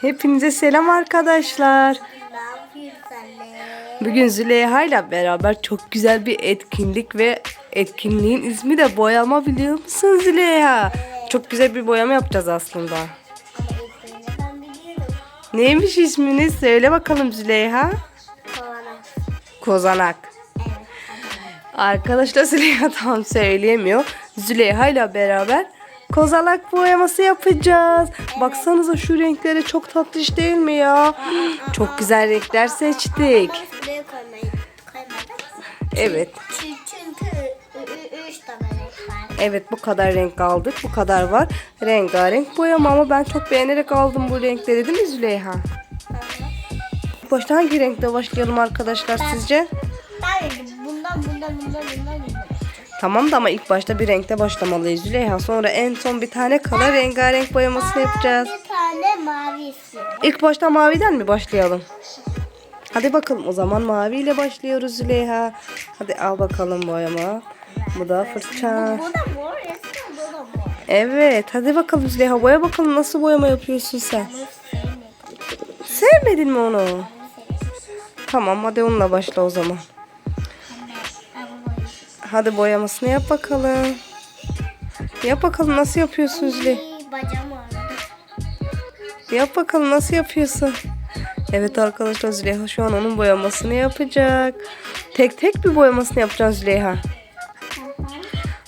Hepinize selam arkadaşlar. Bugün Züleyha ile beraber çok güzel bir etkinlik ve etkinliğin ismi de boyama biliyor musun Züleyha? Çok güzel bir boyama yapacağız aslında. Neymiş ismini söyle bakalım Züleyha. Kovana. Kozanak. Evet. Arkadaşlar Züleyha tam söyleyemiyor. Züleyha ile beraber kozalak boyaması yapacağız. Baksanıza şu renklere çok tatlış değil mi ya? Çok güzel renkler seçtik. Evet. Evet bu kadar renk aldık. Bu kadar var. Rengarenk boyama ama ben çok beğenerek aldım bu renkleri değil mi Züleyha? Başta hangi renkle başlayalım arkadaşlar sizce? Ben bundan bundan bundan bundan. Tamam da ama ilk başta bir renkte başlamalıyız Züleyha. Sonra en son bir tane kala rengarenk boyamasını yapacağız. Bir tane mavi istiyorum. İlk başta maviden mi başlayalım? Hadi bakalım o zaman maviyle başlıyoruz Züleyha. Hadi al bakalım boyama. Bu da fırça. Bu da mor resmen bu da mor. Evet hadi bakalım Züleyha boya bakalım nasıl boyama yapıyorsun sen. Sevmedin mi onu? Tamam hadi onunla başla o zaman. Hadi boyamasını yap bakalım. Yap bakalım nasıl yapıyorsun bacağım ağrıdı. Yap bakalım nasıl yapıyorsun? Evet arkadaşlar Züleyha şu an onun boyamasını yapacak. Tek tek bir boyamasını yapacağız Züleyha.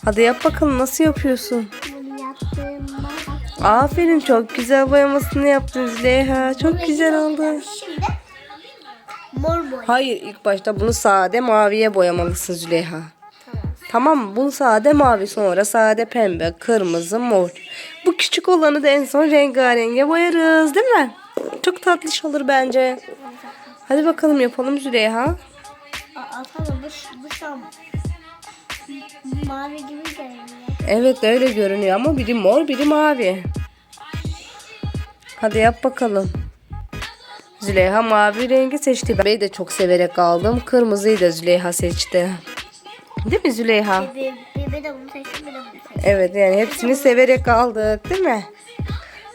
Hadi yap bakalım nasıl yapıyorsun? Aferin çok güzel boyamasını yaptın Züleyha. Çok güzel oldu. Şimdi mor boy. Hayır ilk başta bunu sade maviye boyamalısın Züleyha. Tamam. Mı? Bunu sade mavi sonra sade pembe, kırmızı, mor. Bu küçük olanı da en son rengarenge boyarız değil mi? Çok tatlış olur bence. Hadi bakalım yapalım Züleyha. Aa, bu, bu an mavi gibi görünüyor. Evet öyle görünüyor ama biri mor biri mavi. Hadi yap bakalım. Züleyha mavi rengi seçti. Ben de çok severek aldım. Kırmızıyı da Züleyha seçti. Değil mi Züleyha? Bir, bir, bir de bunu seçtim bir de bunu seçtim. Evet yani hepsini severek aldık değil mi?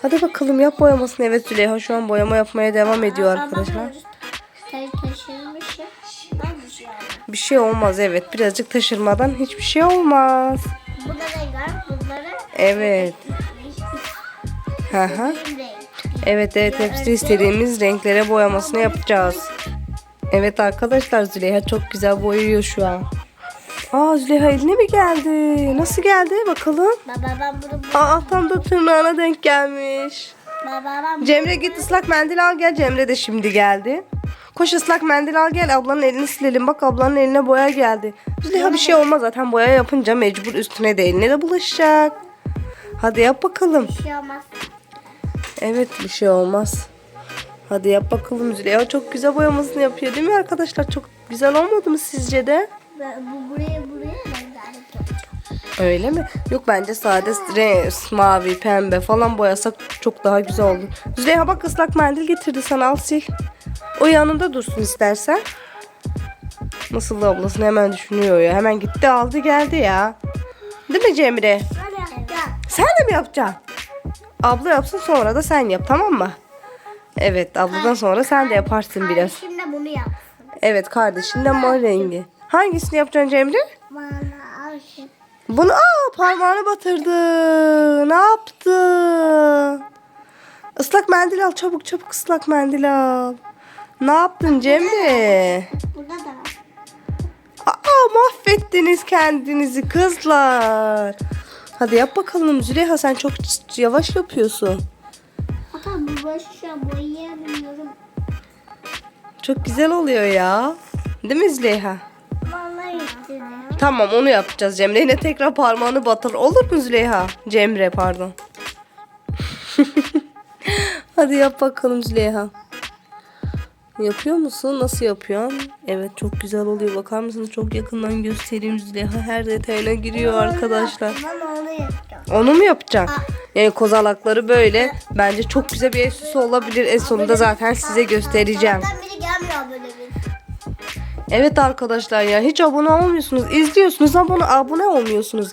Hadi bakalım yap boyamasını. Evet Züleyha şu an boyama yapmaya devam ediyor arkadaşlar. Bir şey. Bir şey olmaz evet. Birazcık taşırmadan hiçbir şey olmaz. Bu da rengar bunları Evet. Hı hı. Evet evet hepsi istediğimiz renklere boyamasını yapacağız. Evet arkadaşlar Züleyha çok güzel boyuyor şu an. Aa Züleyha eline mi geldi? Nasıl geldi bakalım? Baba ben bunu bu. Aa tam da tırnağına denk gelmiş. Baba ben. Cemre git ıslak mendil al gel. Cemre de şimdi geldi. Koş ıslak mendil al gel. Ablanın elini silelim. Bak ablanın eline boya geldi. Züleyha bir şey olmaz zaten boya yapınca mecbur üstüne de eline de bulaşacak. Hadi yap bakalım. Bir şey olmaz. Evet bir şey olmaz. Hadi yap bakalım Züleyha. Çok güzel boyamasını yapıyor değil mi arkadaşlar? Çok güzel olmadı mı sizce de? Ben bu buraya. Öyle mi? Yok bence sade renk, mavi, pembe falan boyasak çok daha güzel olur. Züleyha bak ıslak mendil getirdi sana al sil. O yanında dursun istersen. Nasıl da ablasını hemen düşünüyor ya. Hemen gitti aldı geldi ya. Değil mi Cemre? Sen de mi yapacaksın? Abla yapsın sonra da sen yap tamam mı? Evet abladan sonra sen de yaparsın biraz. Şimdi bunu yap. Evet kardeşin de mor rengi. Hangisini yapacaksın Cemre? Bunu aa parmağını batırdı. Ne yaptı? Islak mendil al çabuk çabuk ıslak mendil al. Ne yaptın Cemre? Burada da var. Aa mahvettiniz kendinizi kızlar. Hadi yap bakalım Züleyha sen çok yavaş yapıyorsun. Hatta bu boyayamıyorum. Çok güzel oluyor ya. Değil mi Züleyha? Vallahi istedim. Tamam onu yapacağız Cemre. Yine tekrar parmağını batır. Olur mu Züleyha? Cemre pardon. Hadi yap bakalım Züleyha. Yapıyor musun? Nasıl yapıyorsun? Evet çok güzel oluyor. Bakar mısınız? Çok yakından göstereyim Züleyha. Her detayına giriyor arkadaşlar. Ben onu. Onu mu yapacaksın? Yani kozalakları böyle. Bence çok güzel bir süsü olabilir. En sonunda zaten size göstereceğim. Biri gelmiyor böyle bir. Evet arkadaşlar ya hiç abone olmuyorsunuz. İzliyorsunuz abone abone olmuyorsunuz.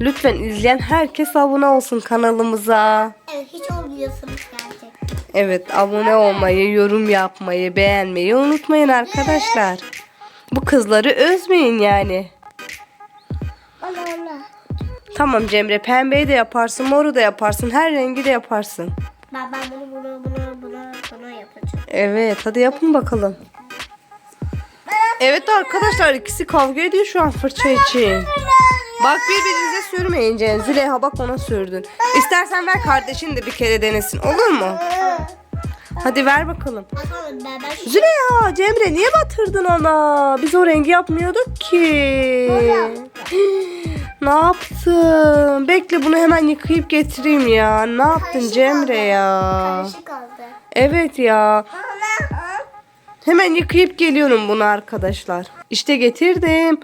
Lütfen izleyen herkes abone olsun kanalımıza. Evet hiç olmuyorsunuz gerçekten. Evet abone olmayı, yorum yapmayı, beğenmeyi unutmayın arkadaşlar. Bu kızları özmeyin yani. Allah Allah. Tamam Cemre pembeyi de yaparsın, moru da yaparsın, her rengi de yaparsın. Ben, ben bunu bunu bunu bunu bunu yapacağım. Evet hadi yapın bakalım. Evet arkadaşlar ikisi kavga ediyor şu an fırça için. Bak birbirinize sürmeyin Cem. Züleyha bak ona sürdün. İstersen ver kardeşin de bir kere denesin olur mu? Hadi ver bakalım. Züleyha Cemre niye batırdın ona? Biz o rengi yapmıyorduk ki. ne yaptın? Bekle bunu hemen yıkayıp getireyim ya. Ne yaptın Cemre ya? karışık oldu. Evet ya. Hemen yıkayıp geliyorum bunu arkadaşlar. İşte getirdim.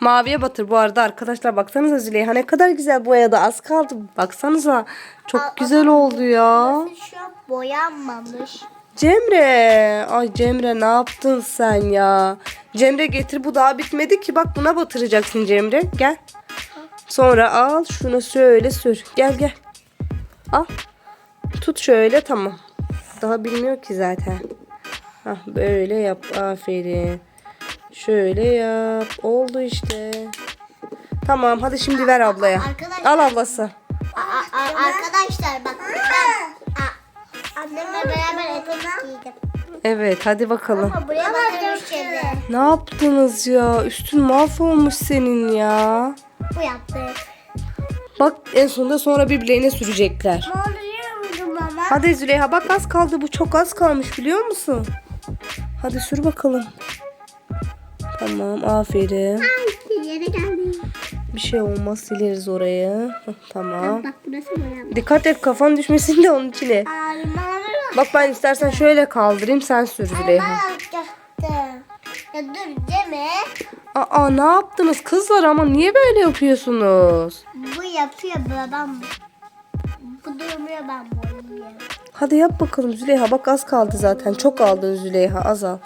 Maviye batır bu arada arkadaşlar baksanıza Züleyha ne kadar güzel boyadı az kaldı. Baksanıza çok güzel oldu ya. Şu an boyanmamış. Cemre. Ay Cemre ne yaptın sen ya? Cemre getir bu daha bitmedi ki bak buna batıracaksın Cemre. Gel. Sonra al şunu şöyle sür. Gel gel. Al. Tut şöyle tamam. Daha bilmiyor ki zaten. Hah böyle yap. Aferin. Şöyle yap. Oldu işte. Tamam hadi şimdi ver ablaya. Arkadaşlar- Al ablası. Arkadaşlar bak ben annemle beraber etek giydim. Evet hadi bakalım. Ama buraya bakarız şimdi. Ne yaptınız ya? Üstün mahvolmuş senin ya. Bu yaptık. Bak en sonunda sonra birbirlerine sürecekler. Ne oluyor baba? Hadi Züleyha bak az kaldı bu çok az kalmış biliyor musun? Hadi sür bakalım. Tamam aferin. Yere geldi. Bir şey olmaz sileriz orayı. Tamam. Bak burası boyanmış. Dikkat et kafan düşmesin de onun içine. Bak ben istersen şöyle kaldırayım sen sür Züleyha. Ya dur deme. Aa ne yaptınız kızlar ama niye böyle yapıyorsunuz? Bu yapıyor babam. Bu durmuyor ben boyuyorum. Hadi yap bakalım Züleyha bak az kaldı zaten. Çok aldın Züleyha az al.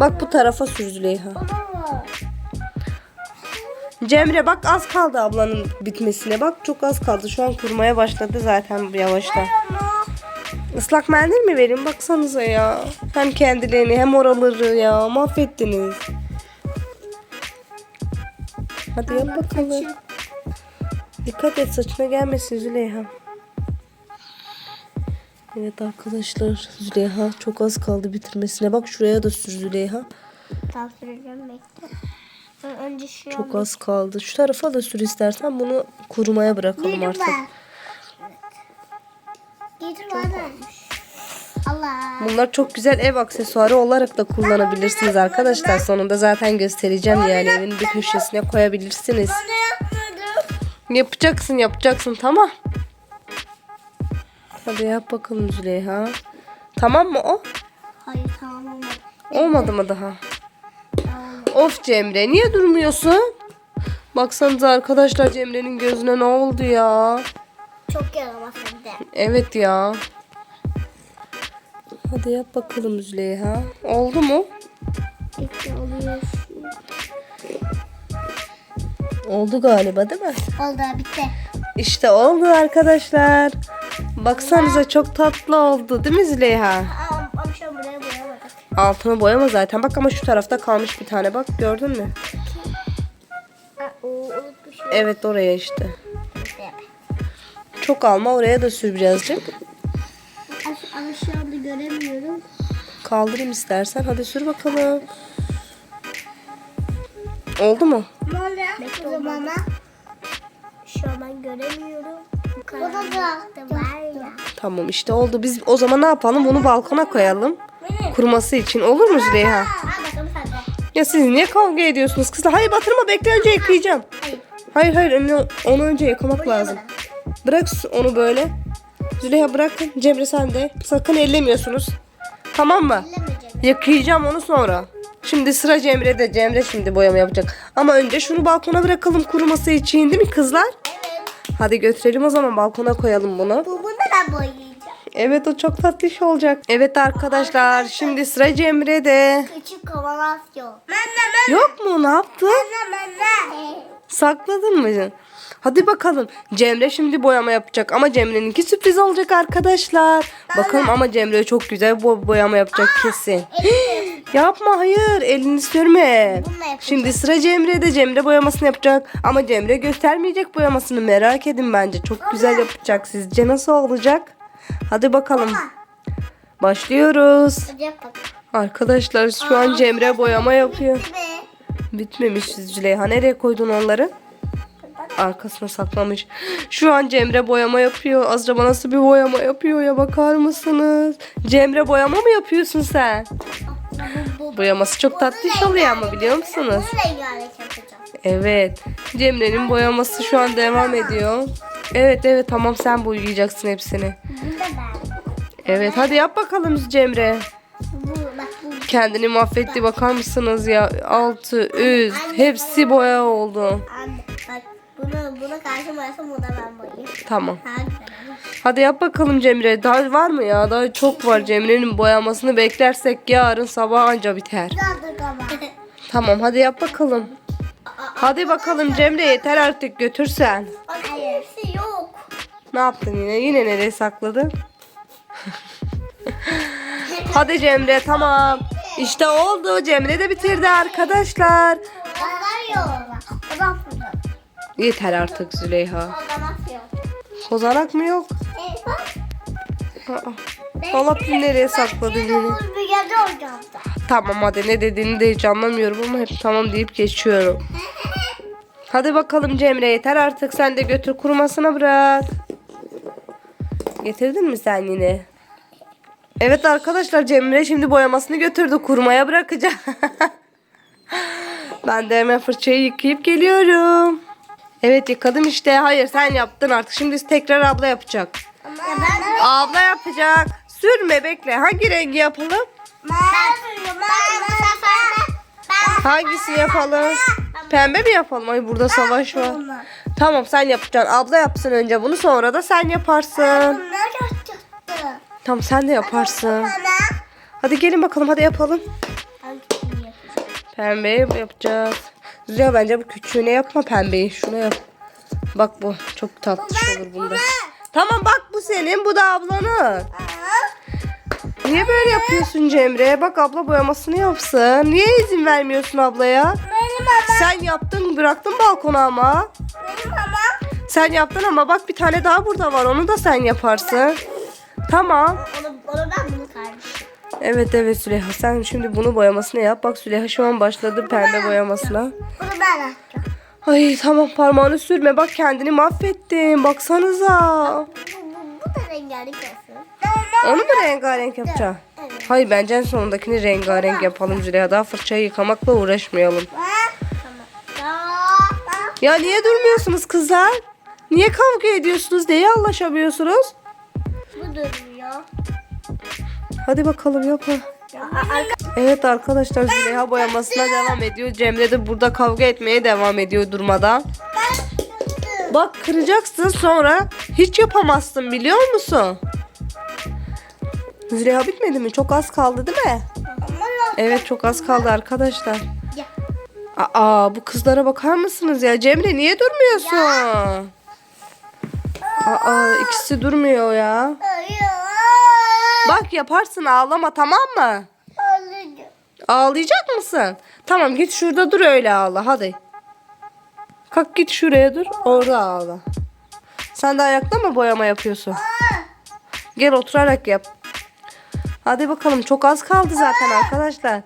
Bak bu tarafa sür Züleyha. Cemre bak az kaldı ablanın bitmesine. Bak çok az kaldı. Şu an kurmaya başladı zaten yavaştan. Islak mendil mi vereyim? Baksanıza ya. Hem kendilerini hem oraları ya. Mahvettiniz. Hadi yap bakalım. Dikkat et saçına gelmesin Züleyha. Evet arkadaşlar Züleyha çok az kaldı bitirmesine. Bak şuraya da sür Züleyha. Tam süreceğim bekle. Ben önce şu Çok az kaldı. Şu tarafa da sür istersen bunu kurumaya bırakalım artık. Getir bana. Allah. Bunlar çok güzel ev aksesuarı olarak da kullanabilirsiniz arkadaşlar. Sonunda zaten göstereceğim yani evin bir köşesine koyabilirsiniz. Yapacaksın yapacaksın tamam. Hadi yap bakalım Züleyha. Tamam mı o? Hayır tamam olmadı. Olmadı mı daha? Of Cemre niye durmuyorsun? Baksanıza arkadaşlar Cemre'nin gözüne ne oldu ya? Çok yaramaz hem de. Evet ya. Hadi yap bakalım Züleyha. Oldu mu? İşte oluyor. Oldu galiba değil mi? Oldu bitti. İşte oldu arkadaşlar. Baksanıza çok tatlı oldu değil mi Züleyha? Altını boyama zaten. Bak ama şu tarafta kalmış bir tane bak gördün mü? Evet oraya işte. Çok alma oraya da sür birazcık. Anda göremiyorum. Kaldırayım istersen. Hadi sür bakalım. Oldu mu? Bekle o zaman. Şu an ben göremiyorum. Bu da var ya. Tamam işte oldu. Biz o zaman ne yapalım? Bunu balkona koyalım. Kuruması için. Olur mu Züleyha? Ya siz niye kavga ediyorsunuz kızlar? Hayır batırma bekle önce yıkayacağım. Hayır. Hayır hayır onu, onu önce yıkamak lazım. Bırak onu böyle. Züleyha bırakın. Cemre sen de. Sakın ellemiyorsunuz. Tamam mı? Yıkayacağım onu sonra. Şimdi sıra Cemre'de. Cemre şimdi boyama yapacak. Ama önce şunu balkona bırakalım kuruması için değil mi kızlar? Evet. Hadi götürelim o zaman balkona koyalım bunu. Bu bunu da boyayacağım. Evet o çok tatlış olacak. Evet arkadaşlar şimdi sıra Cemre'de. Küçük kovalasyon. Yok mu ne yaptın? Ben Sakladın mı? Hadi bakalım. Cemre şimdi boyama yapacak ama Cemre'ninki sürpriz olacak arkadaşlar. Bakalım ama Cemre çok güzel bo- boyama yapacak kesin. Yapma hayır elini sürme. Şimdi sıra Cemre'de. Cemre boyamasını yapacak. Ama Cemre göstermeyecek boyamasını. Merak edin bence. Çok güzel yapacak. Sizce nasıl olacak? Hadi bakalım. Başlıyoruz. Yap bakalım. Arkadaşlar şu an Cemre boyama yapıyor. Be. Bitmemiş Züleyha. Nereye koydun onları? Arkasına saklamış. Şu an Cemre boyama yapıyor. Acaba nasıl bir boyama yapıyor ya bakar mısınız? Cemre boyama mı yapıyorsun sen? Boyaması çok tatlış oluyor ama biliyor musunuz? Evet. Cemre'nin boyaması şu an devam ediyor. Evet evet tamam sen boyayacaksın hepsini. Evet hadi yap bakalım Cemre. Kendini mahvetti bakar mısınız ya? Altı, üst hepsi boya oldu. Anne bak bunu bunu karşı boyasam bunu da ben boyayayım. Tamam. Hadi yap bakalım Cemre. Daha var mı ya? Daha çok var. Cemre'nin boyamasını beklersek yarın sabah anca biter. Tamam hadi yap bakalım. Hadi bakalım Cemre yeter artık götürsen. Hepsi yok. Ne yaptın yine? Yine nereye sakladın? hadi Cemre tamam. İşte oldu. Cemre de bitirdi arkadaşlar. Yeter artık Züleyha. Kozanak mı yok? Evet bak. Aa, Dolap nereye sakladı da. Tamam hadi ne dediğini de hiç anlamıyorum ama hep tamam deyip geçiyorum. Hadi bakalım Cemre yeter artık sen de götür kurumasına bırak. Getirdin mi sen yine? Evet arkadaşlar Cemre şimdi boyamasını götürdü kurumaya bırakacak. ben de hemen fırçayı yıkayıp geliyorum. Evet yıkadım işte. Hayır sen yaptın artık. Şimdi tekrar abla yapacak. Ben Abla yapacak. Sürme bekle. Hangi rengi yapalım? Hangisini yapalım? Pembe mi yapalım? Ay burada savaş var. Tamam sen yapacaksın. Abla yapsın önce bunu sonra da sen yaparsın. Tamam sen de yaparsın. Hadi gelin bakalım hadi yapalım. Pembeyi yapacağız. Zülya bence bu küçüğüne yapma pembeyi. Şuna yap. Bak bu çok tatlış olur bunda. Tamam bak bu senin bu da ablanın. Niye böyle yapıyorsun Cemre? Bak abla boyamasını yapsın. Niye izin vermiyorsun ablaya? Benim ama. Sen yaptın bıraktın balkona ama. Benim ama. Sen yaptın ama bak bir tane daha burada var. Onu da sen yaparsın. Tamam. Onu, onu ben bunu kardeşim. Evet evet Süleyha sen şimdi bunu boyamasını yap. Bak Süleyha şu an başladı pembe boyamasına. Bunu ben. Ay tamam parmağını sürme. Bak kendini mahvettin. Baksanıza. Bu, bu, bu da rengarenk olsun. Onu mu rengarenk yapacaksın? Evet. Hayır bence en sonundakini rengarenk yapalım Züleyha. Daha fırçayı yıkamakla uğraşmayalım. Ya niye durmuyorsunuz kızlar? Niye kavga ediyorsunuz? Neye anlaşamıyorsunuz? Bu duruyor. Hadi bakalım yapın. Evet arkadaşlar Züleyha boyamasına devam ediyor. Cemre de burada kavga etmeye devam ediyor durmadan. Bak kıracaksın sonra hiç yapamazsın biliyor musun? Züleyha bitmedi mi? Çok az kaldı değil mi? Evet çok az kaldı arkadaşlar. Aa bu kızlara bakar mısınız ya? Cemre niye durmuyorsun? Aa ikisi durmuyor ya. Bak yaparsın ağlama tamam mı? Ağlayacak mısın? Tamam git şurada dur öyle ağla hadi. Kalk git şuraya dur orada ağla. Sen de ayakta mı boyama yapıyorsun? Gel oturarak yap. Hadi bakalım çok az kaldı zaten arkadaşlar.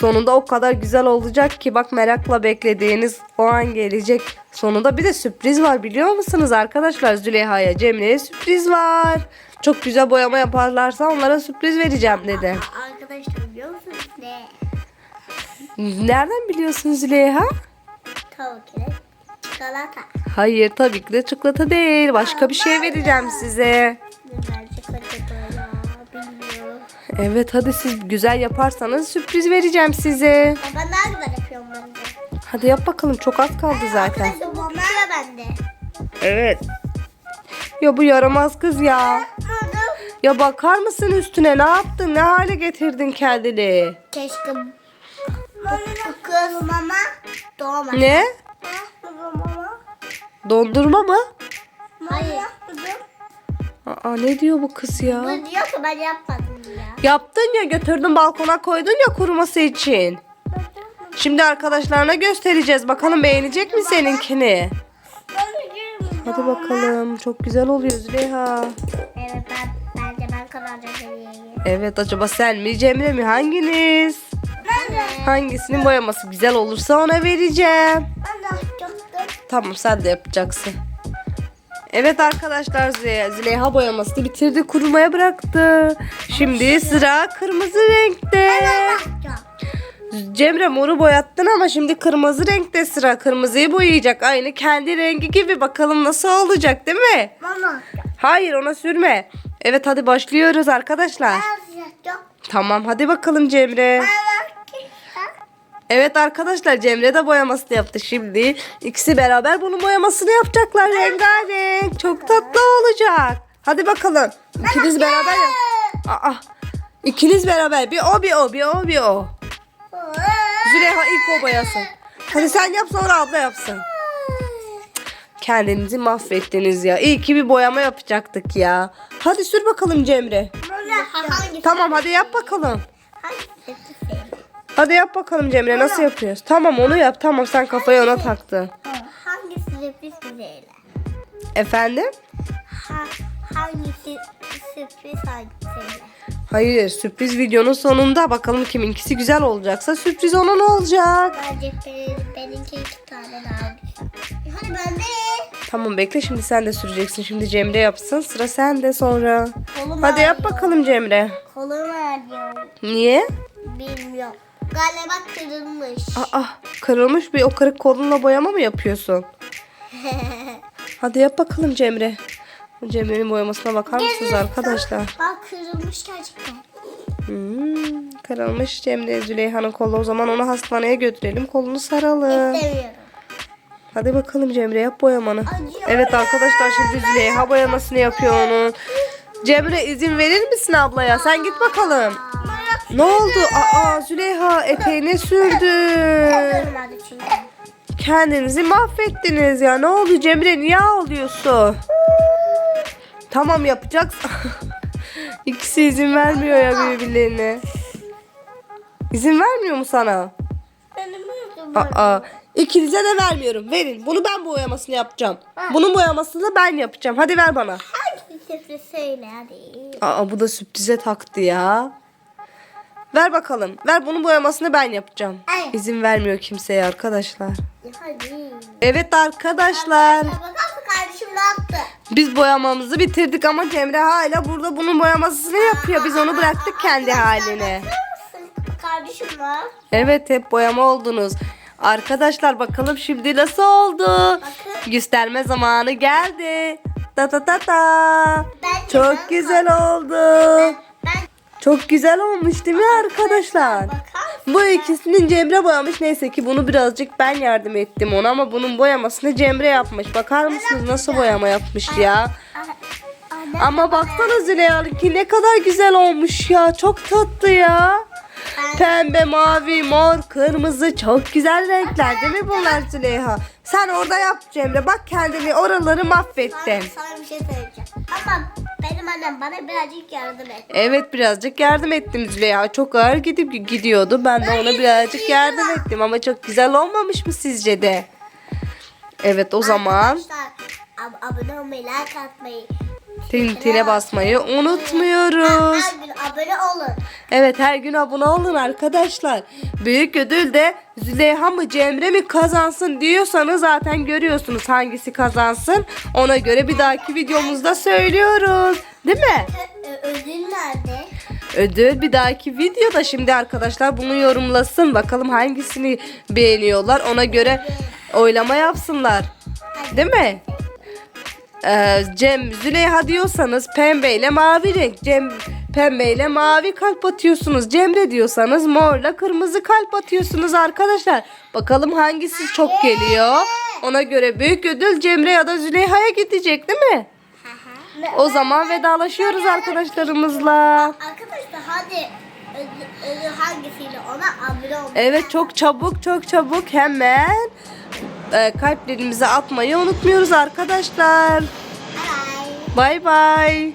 Sonunda o kadar güzel olacak ki bak merakla beklediğiniz o an gelecek. Sonunda bir de sürpriz var biliyor musunuz arkadaşlar? Züleyha'ya Cemre'ye sürpriz var. Çok güzel boyama yaparlarsa onlara sürpriz vereceğim dedi. Arkadaşlar biliyor musunuz ne? Nereden biliyorsun Züleyha? Tavuk ile çikolata. Hayır tabii ki de çikolata değil. Başka bir şey vereceğim size. Evet hadi siz güzel yaparsanız sürpriz vereceğim size. Ya ben daha güzel yapıyorum bence. Hadi yap bakalım çok az kaldı zaten. Arkadaşlar bu sıra bende. Evet. Ya bu yaramaz kız ya. Ya bakar mısın üstüne ne yaptın? Ne hale getirdin kendini? keşke bu kız mama doğmaz. Ne? Dondurma mı? Hayır. Aa ne diyor bu kız ya? Bu diyor ki ben yapmadım ya. Yaptın ya götürdün balkona koydun ya kuruması için. Şimdi arkadaşlarına göstereceğiz. Bakalım beğenecek mi seninkini? Hadi bakalım. Çok güzel oluyor Züleyha. Evet ben bence ben kazanacağım. Evet acaba sen mi Cemre mi hanginiz? Hangisinin boyaması güzel olursa ona vereceğim. Tamam sen de yapacaksın. Evet arkadaşlar Züleyha, boyamasını bitirdi kurumaya bıraktı. Şimdi sıra kırmızı renkte. Cemre moru boyattın ama şimdi kırmızı renkte sıra. Kırmızıyı boyayacak. Aynı kendi rengi gibi. Bakalım nasıl olacak değil mi? Mama. Hayır ona sürme. Evet hadi başlıyoruz arkadaşlar. Tamam hadi bakalım Cemre. Evet arkadaşlar Cemre de boyamasını yaptı şimdi. İkisi beraber bunun boyamasını yapacaklar rengarenk. Çok tatlı olacak. Hadi bakalım. İkiniz beraber yap. Aa, ikiniz beraber. Bir o bir o bir o bir o. Züleyha ilk o boyasın. Hadi sen yap sonra abla yapsın. Kendinizi mahvettiniz ya. İyi ki bir boyama yapacaktık ya. Hadi sür bakalım Cemre. Tamam hadi yap bakalım. Hadi yap bakalım Cemre nasıl yapıyoruz? Tamam onu yap. Tamam sen kafayı ona taktın. Hangisi sürpriz güzel? Efendim? Ha, hangisi sürpriz hangisi? Hayır sürpriz videonun sonunda bakalım kiminkisi güzel olacaksa sürpriz ona ne olacak? Bence benim, benimki iki tane daha güzel. Hadi ben de. Tamam bekle şimdi sen de süreceksin. Şimdi Cemre yapsın sıra sende sonra. Kolum Hadi yap ağrıyor. bakalım Cemre. Kolum ağrıyor. Niye? Bilmiyorum. Galiba kırılmış. Aa kırılmış bir o kırık kolunla boyama mı yapıyorsun? Hadi yap bakalım Cemre. Cemre'nin boyamasına bakar mısınız arkadaşlar? Bak kırılmış gerçekten. Hmm, kırılmış Cemre Züleyha'nın kolu. O zaman onu hastaneye götürelim. Kolunu saralım. İstemiyorum. Hadi bakalım Cemre yap boyamanı. Acıyor Evet arkadaşlar şimdi Züleyha boyamasını yapıyor onun. Cemre izin verir misin ablaya? Sen git bakalım. Ne oldu? Aa Züleyha eteğine sürdü. Kırılmadı çünkü. Kendinizi mahvettiniz ya. Ne oldu Cemre? Niye ağlıyorsun? Tamam yapacaksın. İkisi izin vermiyor ya birbirlerine. İzin vermiyor mu sana? Benim Aa, ikinize de vermiyorum. Verin. Bunu ben boyamasını yapacağım. Bunun boyamasını ben yapacağım. Hadi ver bana. Hangisi söyle hadi. Aa bu da sürprize taktı ya. Ver bakalım. Ver bunun boyamasını ben yapacağım. Ay. İzin vermiyor kimseye arkadaşlar. Hadi. Evet arkadaşlar. Kardeşim ne yaptı? Biz boyamamızı bitirdik ama Cemre hala burada bunun boyamasını yapıyor. Biz onu bıraktık kendi haline. Bakar mısın kardeşim var? Evet hep boyama oldunuz. Arkadaşlar bakalım şimdi nasıl oldu? Gösterme zamanı geldi. Ta ta ta ta. Bence Çok ben- güzel oldu. Ben Çok güzel olmuş değil mi arkadaşlar? Bu ikisinin Cemre boyamış. Neyse ki bunu birazcık ben yardım ettim ona ama bunun boyamasını Cemre yapmış. Bakar mısınız nasıl boyama yapmış ya? Ama baksana Züleyha'nınki ne kadar güzel olmuş ya. Çok tatlı ya. Pembe, mavi, mor, kırmızı çok güzel renkler değil mi bunlar Züleyha? Sen orada yap Cemre. Bak kendini oraları mahvettin. Sana, sana bir şey söyleyeceğim. Ama benim annem bana birazcık yardım et. Evet birazcık yardım ettim Züleyha. Çok ağır gidip gidiyordu. Ben de ona birazcık yardım ettim. Ama çok güzel olmamış mı sizce de? Evet o zaman Arkadaşlar ab- abone olmayı, like atmayı. Tintine basmayı unutmuyoruz. Her gün abone olun. Evet her gün abone olun arkadaşlar. Büyük ödül de Züleyha mı Cemre mi kazansın diyorsanız zaten görüyorsunuz hangisi kazansın. Ona göre bir dahaki videomuzda söylüyoruz. Değil mi? Ö- ödül nerede? Ödül bir dahaki videoda şimdi arkadaşlar bunu yorumlasın. Bakalım hangisini beğeniyorlar. Ona göre oylama yapsınlar. Değil mi? Ee, Cem Züleyha diyorsanız pembe ile mavi renk. Cem pembe ile mavi kalp atıyorsunuz. Cemre diyorsanız morla kırmızı kalp atıyorsunuz arkadaşlar. Bakalım hangisi çok geliyor. Ona göre büyük ödül Cemre ya da Züleyha'ya gidecek değil mi? O zaman vedalaşıyoruz arkadaşlarımızla. Arkadaşlar hadi hangisiyle ona abone olun. Evet çok çabuk çok çabuk hemen e, kalplerimizi atmayı unutmuyoruz arkadaşlar. Bye. Bay bay.